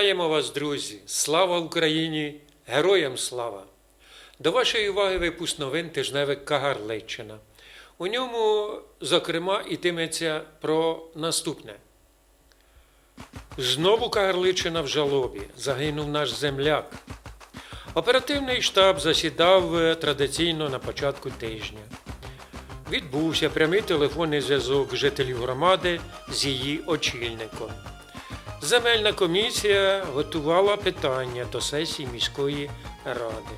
Вітаємо вас, друзі! Слава Україні! Героям слава! До вашої уваги випуск новин тижневик Кагарличчина. У ньому, зокрема, йтиметься про наступне. Знову Кагарличина в жалобі. Загинув наш земляк. Оперативний штаб засідав е, традиційно на початку тижня. Відбувся прямий телефонний зв'язок жителів громади з її очільником. Земельна комісія готувала питання до сесії міської ради.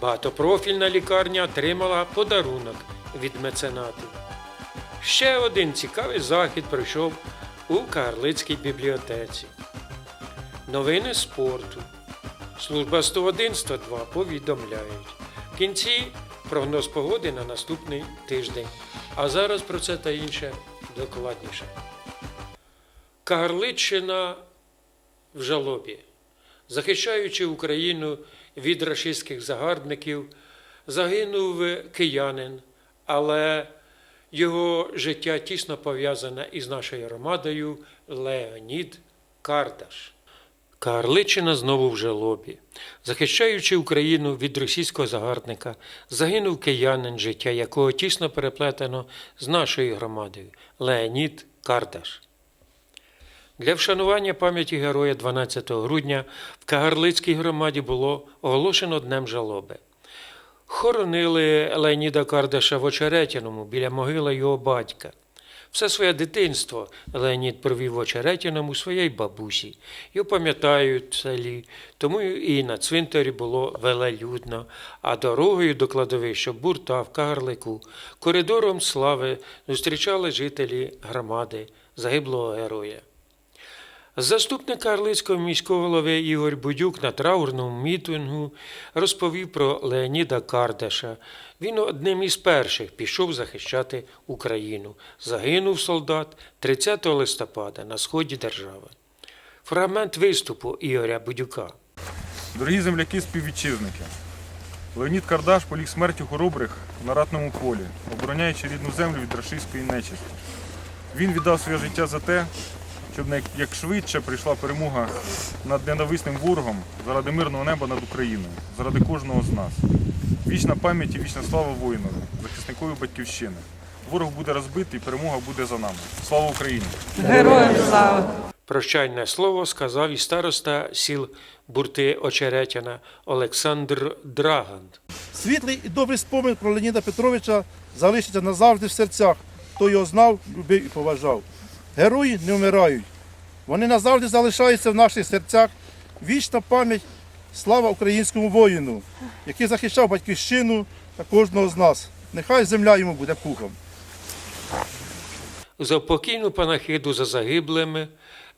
Багатопрофільна лікарня отримала подарунок від меценатів. Ще один цікавий захід пройшов у Карлицькій бібліотеці. Новини спорту. Служба 101 102 повідомляють. В кінці прогноз погоди на наступний тиждень. А зараз про це та інше докладніше. Кагарличчина в жалобі. Захищаючи Україну від рашистських загарбників, загинув киянин, але його життя тісно пов'язане із нашою громадою Леонід Кардаш. Карличина знову в жалобі. Захищаючи Україну від російського загарбника, загинув киянин, життя якого тісно переплетено з нашою громадою Леонід Кардаш. Для вшанування пам'яті героя 12 грудня в Кагарлицькій громаді було оголошено днем жалоби. Хоронили Леоніда Кардаша в Очеретяному біля могили його батька. Все своє дитинство Леонід провів в Очеретяному своєї бабусі. Його пам'ятають селі, тому і на цвинтарі було велелюдно, а дорогою до кладовища Бурта в Кагарлику коридором слави зустрічали жителі громади загиблого героя. Заступник Карлицького міського голови Ігор Будюк на траурному мітингу розповів про Леоніда Кардаша. Він одним із перших пішов захищати Україну. Загинув солдат 30 листопада на сході держави. Фрагмент виступу Ігоря Будюка. Дорогі земляки співвітчизники, Леонід Кардаш поліг смертю хоробрих на ратному полі, обороняючи рідну землю від рашистської нечисті. Він віддав своє життя за те, щоб як швидше прийшла перемога над ненависним ворогом заради мирного неба над Україною, заради кожного з нас. Вічна пам'ять і вічна слава воїнові, захисникові батьківщини. Ворог буде розбитий, перемога буде за нами. Слава Україні! Героям слава! Прощальне слово сказав і староста сіл Бурти Очеретяна Олександр Драган. Світлий і добрий спомин про Леоніда Петровича залишиться назавжди в серцях. Хто його знав, любив і поважав. Герої не вмирають. Вони назавжди залишаються в наших серцях. Вічна пам'ять, слава українському воїну, який захищав батьківщину та кожного з нас. Нехай земля йому буде пухом. За покійну панахиду за загиблими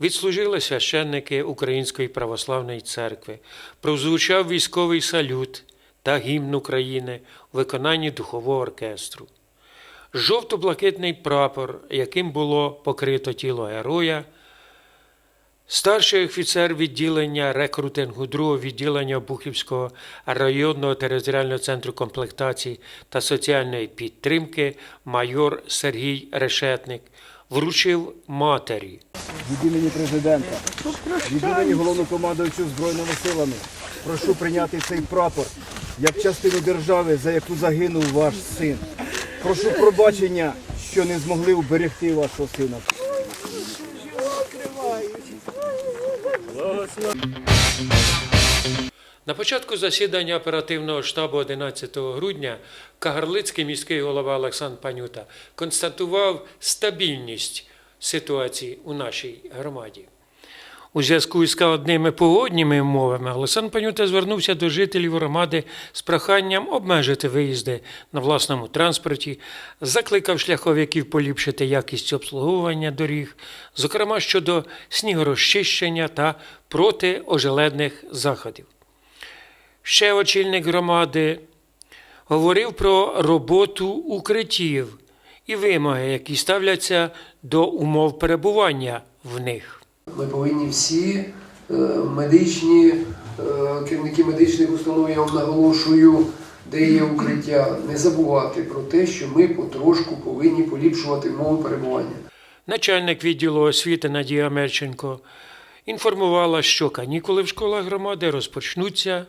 відслужили священники Української православної церкви, прозвучав військовий салют та гімн України у виконанні духового оркестру. Жовто-блакитний прапор, яким було покрито тіло героя, Старший офіцер відділення рекрутингу другого відділення Бухівського районного територіального центру комплектації та соціальної підтримки майор Сергій Решетник вручив матері. від імені президента, від імені головнокомандуючого Збройними силами. Прошу прийняти цей прапор як частину держави, за яку загинув ваш син. Прошу пробачення, що не змогли уберегти вашого сина. На початку засідання оперативного штабу 11 грудня Кагарлицький міський голова Олександр Панюта констатував стабільність ситуації у нашій громаді. У зв'язку із складними погодніми умовами Олександр Панюта звернувся до жителів громади з проханням обмежити виїзди на власному транспорті, закликав шляховиків поліпшити якість обслуговування доріг, зокрема щодо снігорозчищення та протиожеледних заходів. Ще очільник громади говорив про роботу укриттів і вимоги, які ставляться до умов перебування в них. Ми повинні всі е, медичні, е, керівники медичних установ, я вам наголошую, де є укриття, не забувати про те, що ми потрошку повинні поліпшувати умови перебування. Начальник відділу освіти Надія Мерченко інформувала, що канікули в школах громади розпочнуться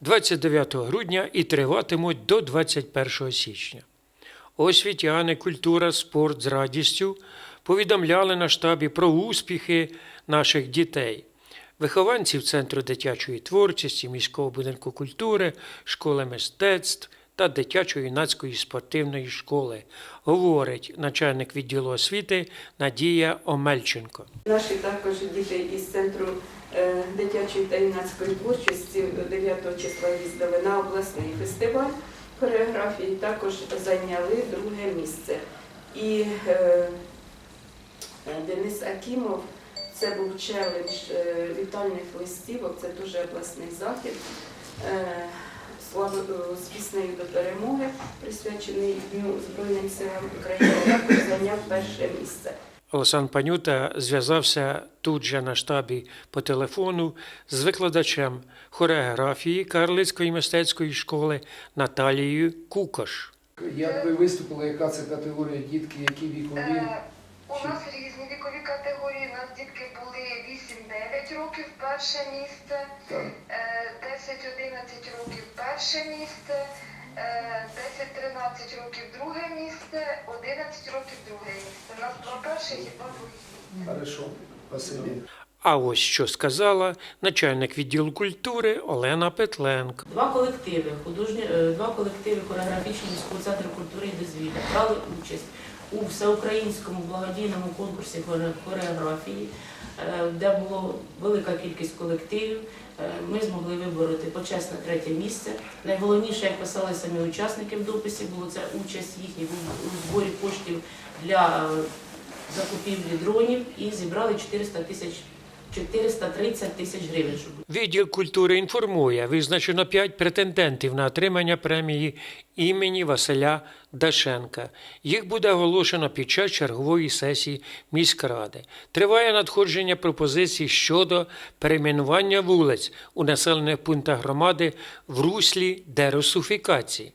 29 грудня і триватимуть до 21 січня. Освітяни, культура, спорт з радістю повідомляли на штабі про успіхи наших дітей. Вихованців Центру дитячої творчості, міського будинку культури, школи мистецтв та дитячо-юнацької спортивної школи, говорить начальник відділу освіти Надія Омельченко. Наші також діти із центру е, дитячої та юнацької творчості 9 числа їздили на обласний фестиваль хореографії, також зайняли друге місце. І е, Денис Акімов, це був челендж е, вітальних листівок, це дуже обласний захід. Е, е, з піснею до перемоги, присвячений Дню Збройним силам України, зайняв перше місце. Олександр Панюта зв'язався тут же на штабі по телефону з викладачем хореографії Карлицької мистецької школи Наталією Кукош. Як ви виступили, яка це категорія дітки, які вікові? Е, У нас різні вікові категорії. У нас дітки були 8-9 років перше місце, Так. е, 10-11 років перше місце, е, 10-13 років друге місце, 11 років друге місце. У нас два перших і два других. Хорошо. А ось що сказала начальник відділу культури Олена Петленко. Два колективи, художні, е, два колективи хореографічні міського центру культури і дозвілля брали участь у всеукраїнському благодійному конкурсі хореографії, е, де було велика кількість колективів. Е, Ми змогли вибороти почесне третє місце. Найголовніше, як писали самі учасники в дописі, було це участь їхніх у- у зборі коштів для е, закупівлі дронів і зібрали 400 тисяч 430 тисяч гривень. Відділ культури інформує, визначено п'ять претендентів на отримання премії імені Василя Дашенка. Їх буде оголошено під час чергової сесії міськради. Триває надходження пропозицій щодо перейменування вулиць у населених пунктах громади в руслі деросуфікації.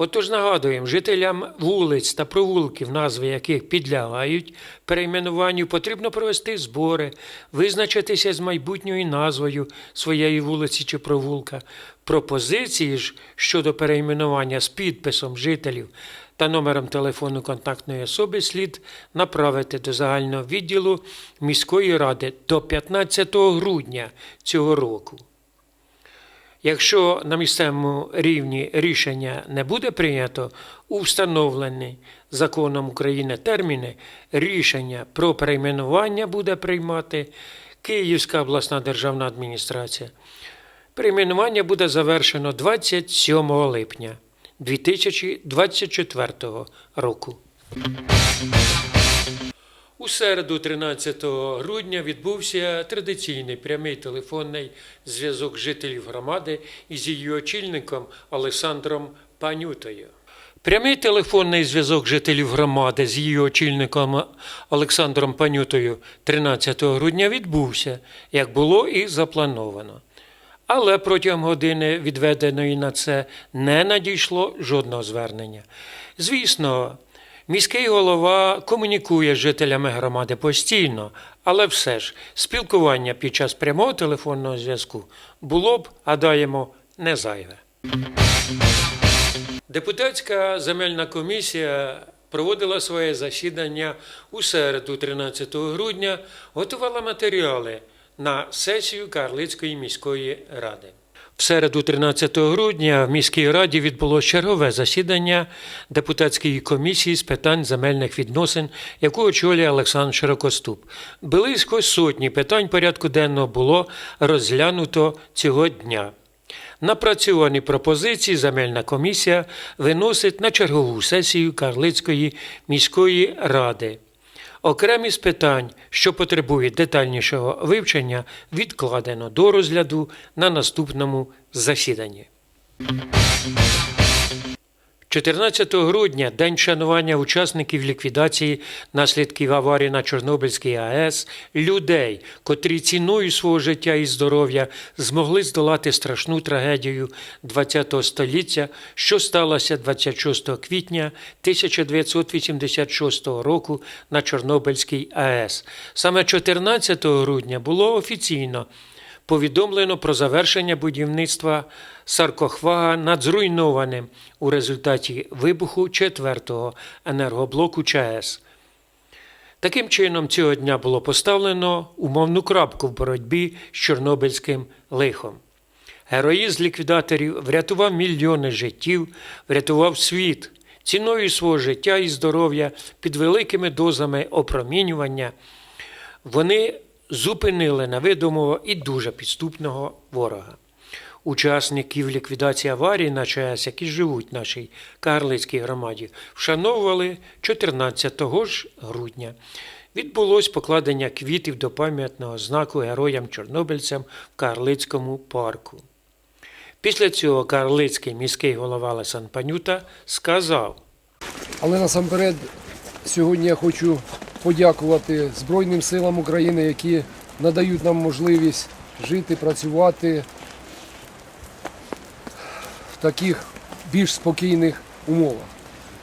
Отож нагадуємо, жителям вулиць та провулків, назви яких підлягають перейменуванню, потрібно провести збори, визначитися з майбутньою назвою своєї вулиці чи провулка. Пропозиції ж щодо перейменування з підписом жителів та номером телефону контактної особи слід направити до загального відділу міської ради до 15 грудня цього року. Якщо на місцевому рівні рішення не буде прийнято у встановлені законом України терміни, рішення про перейменування буде приймати Київська обласна державна адміністрація. Перейменування буде завершено 27 липня 2024 року. У середу, 13 грудня, відбувся традиційний прямий телефонний зв'язок жителів громади із її очільником Олександром Панютою. Прямий телефонний зв'язок жителів громади з її очільником Олександром Панютою 13 грудня відбувся, як було і заплановано. Але протягом години, відведеної на це, не надійшло жодного звернення. Звісно, міський голова комунікує з жителями громади постійно, але все ж спілкування під час прямого телефонного зв'язку було б, гадаємо, не зайве. Депутатська земельна комісія проводила своє засідання у середу, 13 грудня, готувала матеріали на сесію Карлицької міської ради. В середу, 13 грудня, в міській раді відбулося чергове засідання депутатської комісії з питань земельних відносин, яку очолює Олександр Широкоступ. Близько сотні питань порядку денного було розглянуто цього дня. Напрацьовані пропозиції земельна комісія виносить на чергову сесію Карлицької міської ради. Окремі з питань, що потребують детальнішого вивчення, відкладено до розгляду на наступному засіданні. 14 грудня день вшанування учасників ліквідації наслідків аварії на Чорнобильській АЕС, людей, котрі ціною свого життя і здоров'я змогли здолати страшну трагедію ХХ століття, що сталося 26 квітня 1986 року на Чорнобильській АЕС. Саме 14 грудня було офіційно повідомлено про завершення будівництва саркохвага над зруйнованим у результаті вибуху 4-го енергоблоку ЧАЕС. Таким чином, цього дня було поставлено умовну крапку в боротьбі з Чорнобильським лихом. Героїзм ліквідаторів врятував мільйони життів, врятував світ ціною свого життя і здоров'я під великими дозами опромінювання. Вони зупинили невидимого і дуже підступного ворога. Учасників ліквідації аварії на ЧАЕС, які живуть в нашій Кагарлицькій громаді, вшановували 14 ж грудня. Відбулось покладення квітів до пам'ятного знаку героям-чорнобильцям в Кагарлицькому парку. Після цього Кагарлицький міський голова Лесан Панюта сказав – Але насамперед сьогодні я хочу подякувати Збройним силам України, які надають нам можливість жити, працювати в таких більш спокійних умовах.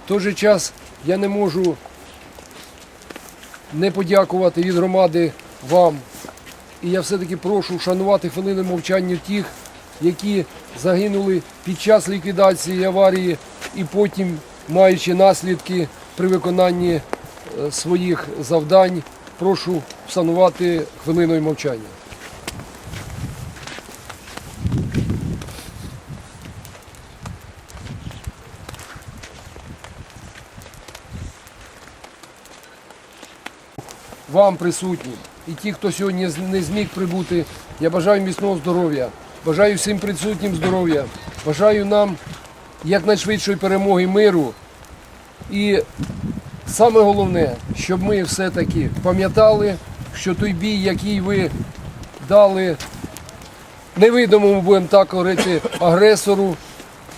В той же час я не можу не подякувати від громади вам. І я все-таки прошу вшанувати хвилиною мовчання тих, які загинули під час ліквідації аварії і потім, маючи наслідки при виконанні е, своїх завдань, прошу вшанувати хвилиною мовчання. Вам присутнім і ті, хто сьогодні не зміг прибути, я бажаю міцного здоров'я, бажаю всім присутнім здоров'я, бажаю нам якнайшвидшої перемоги миру. І саме головне, щоб ми все-таки пам'ятали, що той бій, який ви дали невидимому, будемо так говорити, агресору,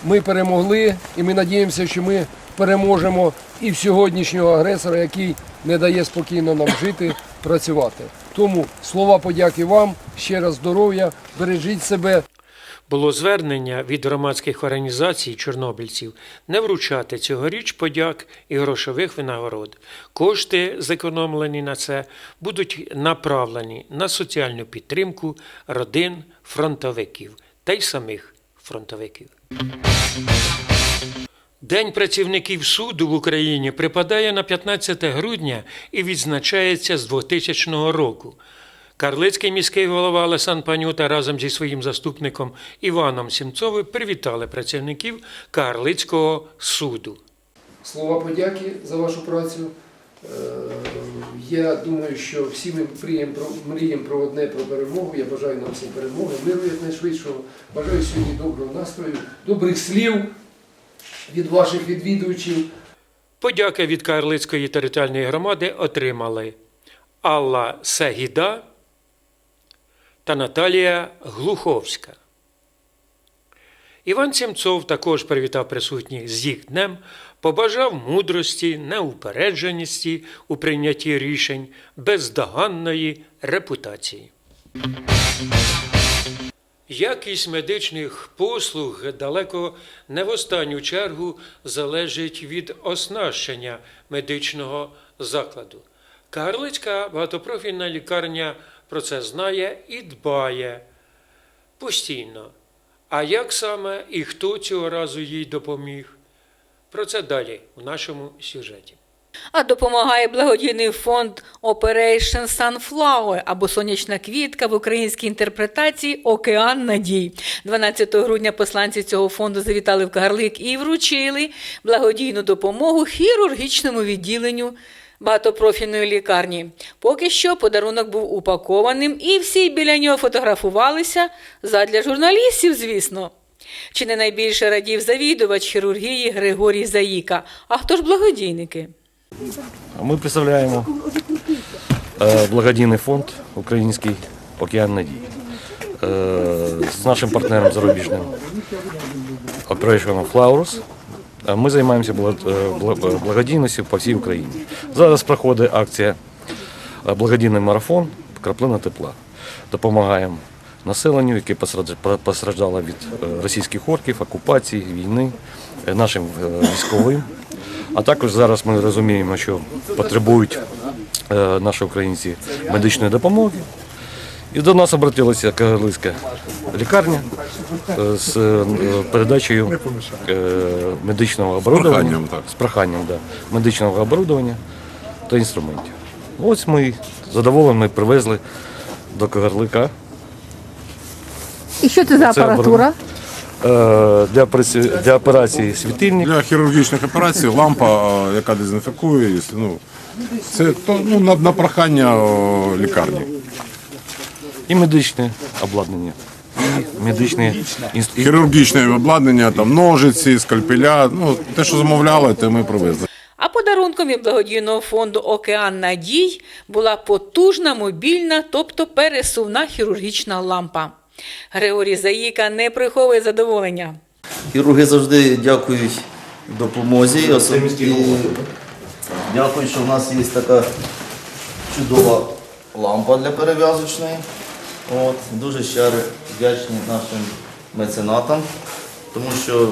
ми перемогли, і ми надіємося, що ми переможемо і в сьогоднішнього агресора, який не дає спокійно нам жити, працювати. Тому слова подяки вам, ще раз здоров'я, бережіть себе. Було звернення від громадських організацій чорнобильців не вручати цьогоріч подяк і грошових винагород. Кошти, зекономлені на це, будуть направлені на соціальну підтримку родин фронтовиків та й самих фронтовиків. День працівників суду в Україні припадає на 15 грудня і відзначається з 2000 року. Карлицький міський голова Олесан Панюта разом зі своїм заступником Іваном Сімцовим привітали працівників Карлицького суду. слова подяки за вашу працю. Е, Я думаю, що всі ми мріємо про, одне про перемогу. Я бажаю нам всім перемоги, миру якнайшвидшого. Бажаю сьогодні доброго настрою, добрих слів від ваших відвідувачів. Подяки від Карлицької територіальної громади отримали Алла Сегіда та Наталія Глуховська. Іван Сімцов також привітав присутніх з їх днем, побажав мудрості, неупередженості у прийнятті рішень, бездоганної репутації. Якість медичних послуг далеко не в останню чергу залежить від оснащення медичного закладу. Кагарлицька багатопрофільна лікарня про це знає і дбає постійно. А як саме і хто цього разу їй допоміг? Про це далі у нашому сюжеті. А допомагає благодійний фонд Operation Sunflower або сонячна квітка в українській інтерпретації Океан Надій. 12 грудня посланці цього фонду завітали в Кагарлик і вручили благодійну допомогу хірургічному відділенню багатопрофільної лікарні. Поки що подарунок був упакованим, і всі біля нього фотографувалися задля журналістів, звісно. Чи не найбільше радів завідувач хірургії Григорій Заїка? А хто ж благодійники? Ми представляємо е, благодійний фонд Український океан надії е, з нашим партнером зарубіжним Operation Flowers. Е, ми займаємося благо- е, благодійністю по всій Україні. Зараз проходить акція е, благодійний марафон Краплина тепла. Допомагаємо населенню, яке постраждало від е, російських орків, окупації, війни, е, нашим е, військовим. А також зараз ми розуміємо, що потребують е, наші українці медичної допомоги. І до нас обратилася Кагарлицька лікарня е, з е, передачею е, медичного оборудовання, проханням, так. з проханням да, медичного оборудовання та інструментів. Ось ми задоволені привезли до Кагарлика І що це за апаратура? для, операці- для операції світильник. Для хірургічних операцій лампа, яка дезінфікує, ну, це то, ну, на, на прохання о, лікарні. І медичне обладнання, і медичне інст- Хірургічне обладнання, там ножиці, скальпеля, ну, те, що замовляли, те ми привезли. А подарунком від благодійного фонду Океан Надій була потужна мобільна, тобто пересувна хірургічна лампа. Григорій Заїка не приховує задоволення. Хірурги завжди дякують допомозі. і особ- і Дякую, що в нас є така чудова лампа для перев'язочної. От, дуже щиро вдячні нашим меценатам, тому що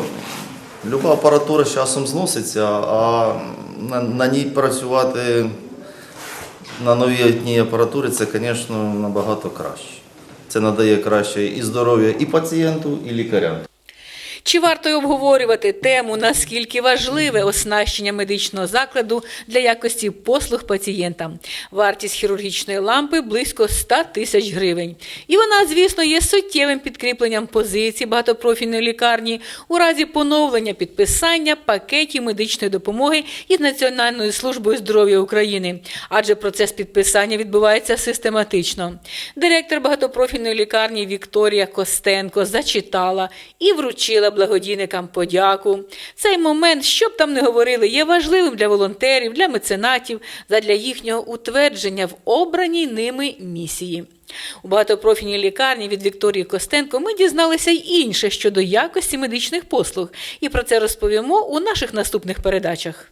люба апаратура з часом зноситься, а на, на ній працювати на новій апаратурі це, звісно, набагато краще. Це надає краще і здоров'я і пацієнту, і лікарям. Чи варто й обговорювати тему, наскільки важливе оснащення медичного закладу для якості послуг пацієнтам? Вартість хірургічної лампи близько 100 тисяч гривень. І вона, звісно, є суттєвим підкріпленням позицій багатопрофільної лікарні у разі поновлення підписання пакетів медичної допомоги із Національною службою здоров'я України, адже процес підписання відбувається систематично. Директор багатопрофільної лікарні Вікторія Костенко зачитала і вручила благодійникам подяку. Цей момент, що б там не говорили, є важливим для волонтерів, для меценатів, задля їхнього утвердження в обраній ними місії. У багатопрофільній лікарні від Вікторії Костенко ми дізналися й інше щодо якості медичних послуг, і про це розповімо у наших наступних передачах.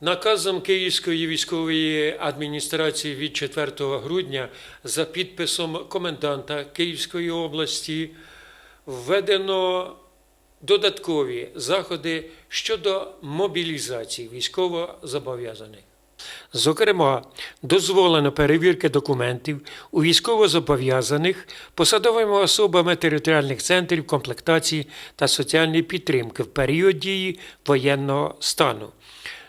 Наказом Київської військової адміністрації від 4 грудня за підписом коменданта Київської області введено додаткові заходи щодо мобілізації військовозобов'язаних. Зокрема, дозволено перевірки документів у військовозобов'язаних посадовими особами територіальних центрів комплектації та соціальної підтримки в період дії воєнного стану.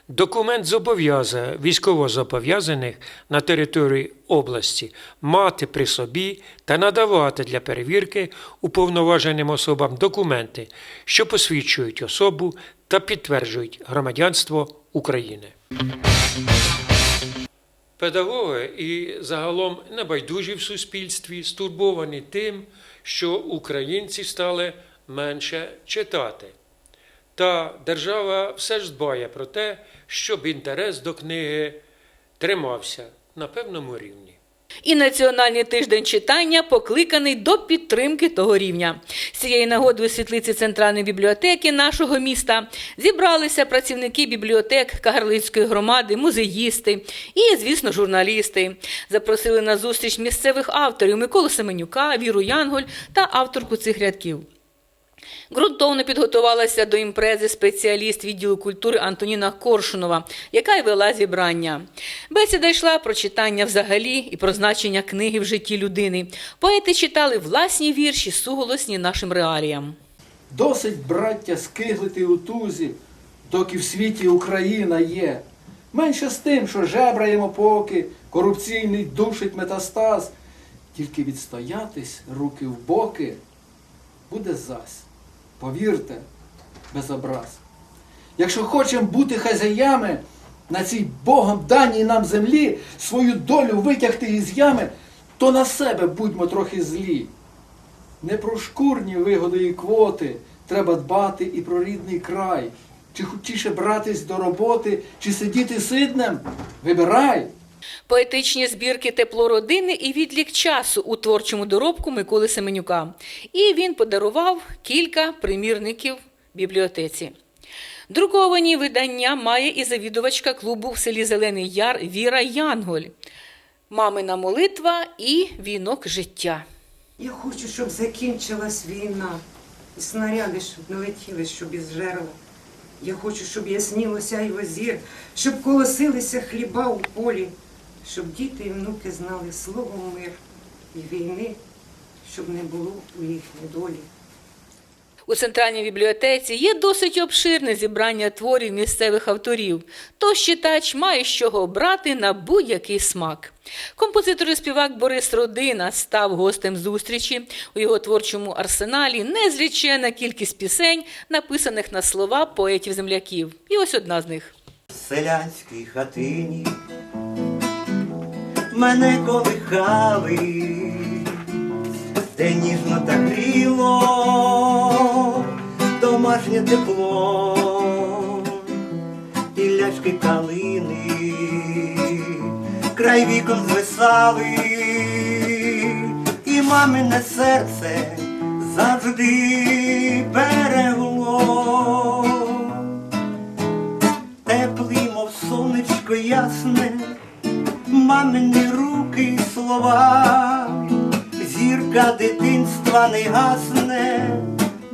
Документ зобов'язує військовозобов'язаних на території області мати при собі та надавати для перевірки уповноваженим особам документи, що посвідчують особу та підтверджують громадянство України. Педагоги і загалом небайдужі в суспільстві стурбовані тим, що українці стали менше читати. Та держава все ж дбає про те, щоб інтерес до книги тримався на певному рівні. І Національний тиждень читання покликаний до підтримки того рівня. Цієї нагоди у світлиці центральної бібліотеки нашого міста зібралися працівники бібліотек Кагарлицької громади, музеїсти і, звісно, журналісти. Запросили на зустріч місцевих авторів Миколу Семенюка, Віру Янголь та авторку цих рядків. Ґрунтовно підготувалася до імпрези спеціаліст відділу культури Антоніна Коршунова, яка й вела зібрання. Бесіда йшла про читання взагалі і про значення книги в житті людини. Поети читали власні вірші, суголосні нашим реаліям. Досить, браття, скиглити у тузі, доки в світі Україна є. Менше з тим, що жебраємо поки, корупційний душить метастаз. Тільки відстоятись руки в боки буде зась. Повірте, без образ. Якщо хочемо бути хазяями на цій Богом даній нам землі, свою долю витягти із ями, то на себе будьмо трохи злі. Не про шкурні вигоди і квоти треба дбати і про рідний край. Чи хотіше братись до роботи, чи сидіти сиднем? Вибирай! Поетичні збірки Тепло родини і відлік часу у творчому доробку Миколи Семенюка. І він подарував кілька примірників бібліотеці. Друковані видання має і завідувачка клубу в селі Зелений Яр Віра Янголь, мамина молитва і вінок життя. Я хочу, щоб закінчилась війна, і снаряди, щоб не летіли, щоб із жерла. Я хочу, щоб яснілося й зір, щоб колосилися хліба у полі, щоб діти і внуки знали слово мир і війни, щоб не було у їхній долі. У центральній бібліотеці є досить обширне зібрання творів місцевих авторів, тож читач має з чого обрати на будь-який смак. Композитор і співак Борис Родина став гостем зустрічі. У його творчому арсеналі незлічена кількість пісень, написаних на слова поетів-земляків. І ось одна з них. селянській хатині мене колихали, де ніжно та гріло домашнє тепло, і ляшки калини, край вікон звисали, і мамине серце завжди берегло. Теплий, мов сонечко ясне, мамини руки й слова, зірка дитинства не гасне,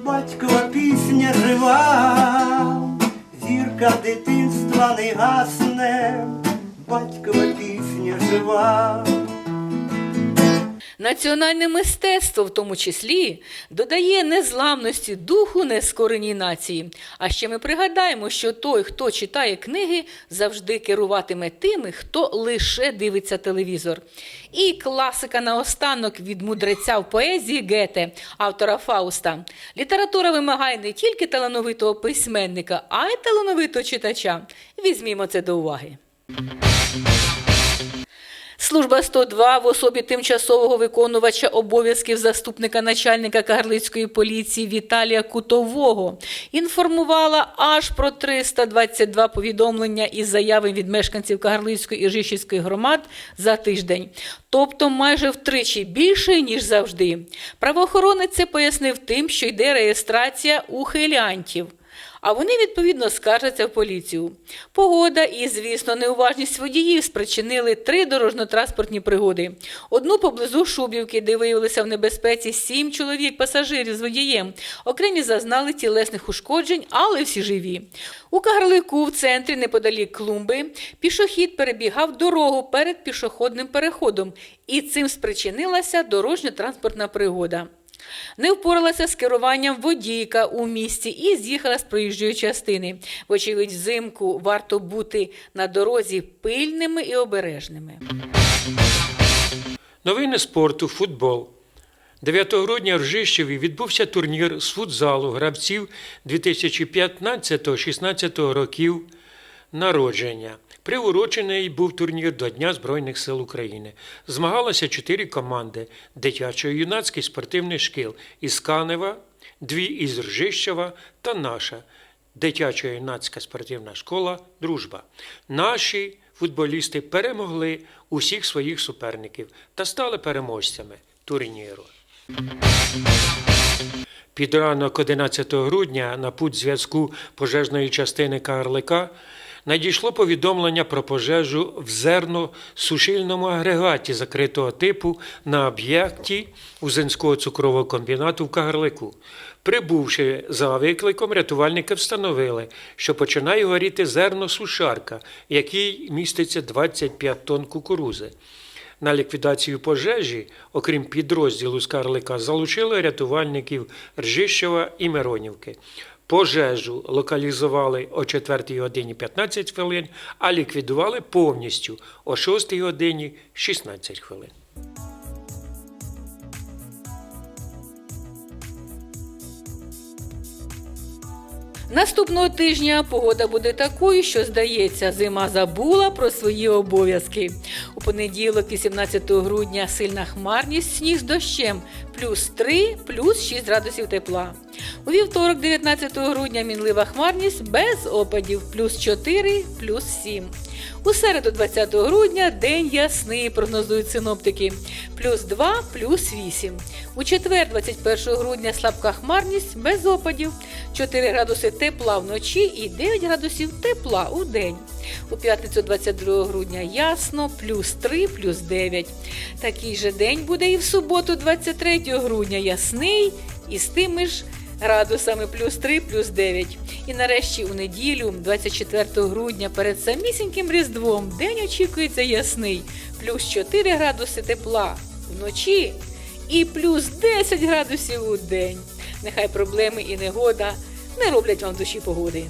батькова пісня жива, зірка дитинства не гасне, батькова пісня жива. Національне мистецтво, в тому числі, додає незламності духу нескореній нації. А ще ми пригадаємо, що той, хто читає книги, завжди керуватиме тими, хто лише дивиться телевізор. І класика наостанок від мудреця в поезії Гете, автора Фауста. Література вимагає не тільки талановитого письменника, а й талановитого читача. Візьмімо це до уваги. Служба 102 в особі тимчасового виконувача обов'язків заступника начальника Кагарлицької поліції Віталія Кутового інформувала аж про 322 повідомлення із заяви від мешканців Кагарлицької і Жишівської громад за тиждень. Тобто майже втричі більше, ніж завжди. Правоохоронець це пояснив тим, що йде реєстрація ухилянтів а вони відповідно скаржаться в поліцію. Погода і, звісно, неуважність водіїв спричинили три дорожньо-транспортні пригоди. Одну поблизу Шубівки, де виявилися в небезпеці сім чоловік пасажирів з водієм. Окремі зазнали тілесних ушкоджень, але всі живі. У Кагарлику в центрі, неподалік клумби, пішохід перебігав дорогу перед пішохідним переходом, і цим спричинилася дорожньо-транспортна пригода. Не впоралася з керуванням водійка у місті і з'їхала з проїжджої частини. Вочевидь, взимку варто бути на дорозі пильними і обережними. Новини спорту, футбол. 9 грудня в Ржищеві відбувся турнір з футзалу гравців 2015-16 років народження. Приурочений був турнір до Дня Збройних сил України. Змагалося чотири команди дитячо-юнацький спортивний шкіл із Канева, дві із Ржищева та наша дитячо-юнацька спортивна школа Дружба. Наші футболісти перемогли усіх своїх суперників та стали переможцями турніру. Під ранок 11 грудня на путь зв'язку пожежної частини Карлика надійшло повідомлення про пожежу в зерно-сушильному агрегаті закритого типу на об'єкті Узенського цукрового комбінату в Кагарлику. Прибувши за викликом, рятувальники встановили, що починає горіти зерно-сушарка, в якій міститься 25 тонн кукурузи. На ліквідацію пожежі, окрім підрозділу з Карлика, залучили рятувальників Ржищева і Миронівки. Пожежу локалізували о 4 годині 15 хвилин, а ліквідували повністю о 6 годині 16 хвилин. Наступного тижня погода буде такою, що здається, зима забула про свої обов'язки. У понеділок, 18 грудня, сильна хмарність, сніг з дощем, плюс 3, плюс 6 градусів тепла. У вівторок, 19 грудня, мінлива хмарність без опадів, плюс 4, плюс 7. У середу 20 грудня день ясний, прогнозують синоптики. Плюс 2, плюс 8. У четвер 21 грудня слабка хмарність без опадів. 4 градуси тепла вночі і 9 градусів тепла у день. У п'ятницю 22 грудня ясно, плюс 3, плюс 9. Такий же день буде і в суботу 23 грудня ясний і з тими ж градусами плюс 3, плюс 9. І нарешті у неділю, 24 грудня, перед самісіньким Різдвом, день очікується ясний, плюс 4 градуси тепла вночі і плюс 10 градусів у день. Нехай проблеми і негода не роблять вам душі погоди.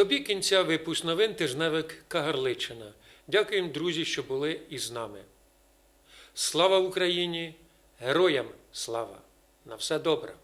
Добі кінця випуск новин тижневик Кагарличина. Дякуємо, друзі, що були із нами. Слава Україні! Героям слава! На все добре!